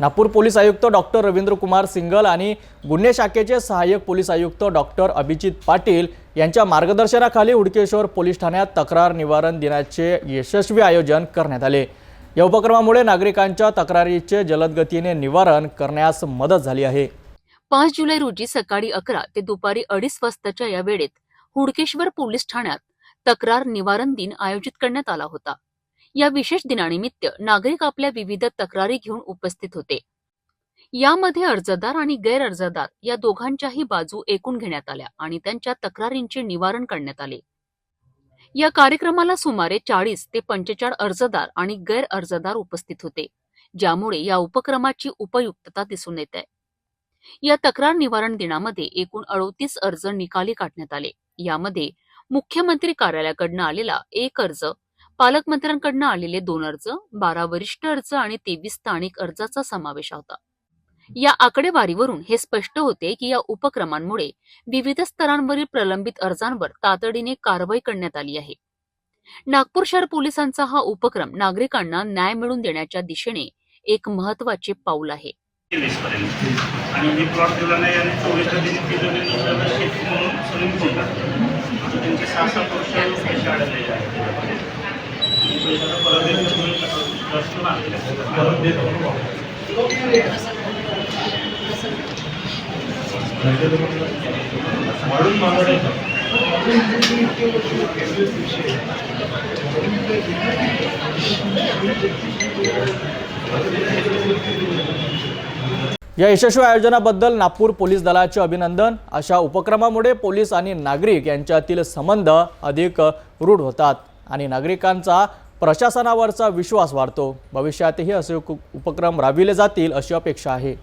Nagpur police आयुक्त doctor Ravindra Kumar Singal आणि गुन्हे शाखेचे सहाय्यक पोलीस आयुक्त डॉक्टर अभिजित पाटील यांच्या मार्गदर्शनाखाली हुडकेश्वर पोलीस ठाण्यात तक्रार निवारण दिनाचे यशस्वी आयोजन करण्यात आले. या उपक्रमामुळे नागरिकांच्या तक्रारीचे जलदगतीने निवारण करण्यास मदत झाली आहे. पाच जुलै रोजी सकाळी अकरा ते दुपारी अडीच वाजताच्या या वेळेत हुडकेश्वर पोलीस ठाण्यात तक्रार निवारण दिन आयोजित करण्यात आला होता. या विशेष दिनानिमित्त नागरिक आपल्या विविध तक्रारी घेऊन उपस्थित होते. यामध्ये अर्जदार आणि गैरअर्जदार या दोघांच्याही बाजू ऐकून घेण्यात आल्या आणि त्यांच्या तक्रारींचे निवारण करण्यात आले. या कार्यक्रमाला सुमारे चाळीस ते पंचेचाळ अर्जदार आणि गैरअर्जदार उपस्थित होते ज्यामुळे या उपक्रमाची उपयुक्तता दिसून येत. आहे या तक्रार निवारण दिनामध्ये एकूण अडोतीस अर्ज निकाली काढण्यात आले. यामध्ये मुख्यमंत्री कार्यालयाकडनं आलेला एक अर्ज पालकमंत्र्यांकडनं आलेले दोन अर्ज बारा वरिष्ठ अर्ज आणि तेवीस स्थानिक अर्जाचा समावेश होता. या आकडेवारीवरून हे स्पष्ट होते की या उपक्रमांमुळे विविध स्तरांवरील प्रलंबित अर्जांवर तातडीने कारवाई करण्यात आली आहे. नागपूर शहर पोलिसांचा हा उपक्रम नागरिकांना न्याय मिळवून देण्याच्या दिशेने एक महत्त्वाचे पाऊल आहे. आणि म्हणून या यशस्वी आयोजनाबद्दल नागपूर पोलीस दलाचे अभिनंदन. अशा उपक्रमामुळे पोलीस आणि नागरिक यांच्यातील संबंध अधिक रूढ होतात. आणि नागरिकांचा प्रशासनावरचा विश्वास वाढतो. भविष्यातही असे उपक्रम राबविले जातील अशी अपेक्षा आहे.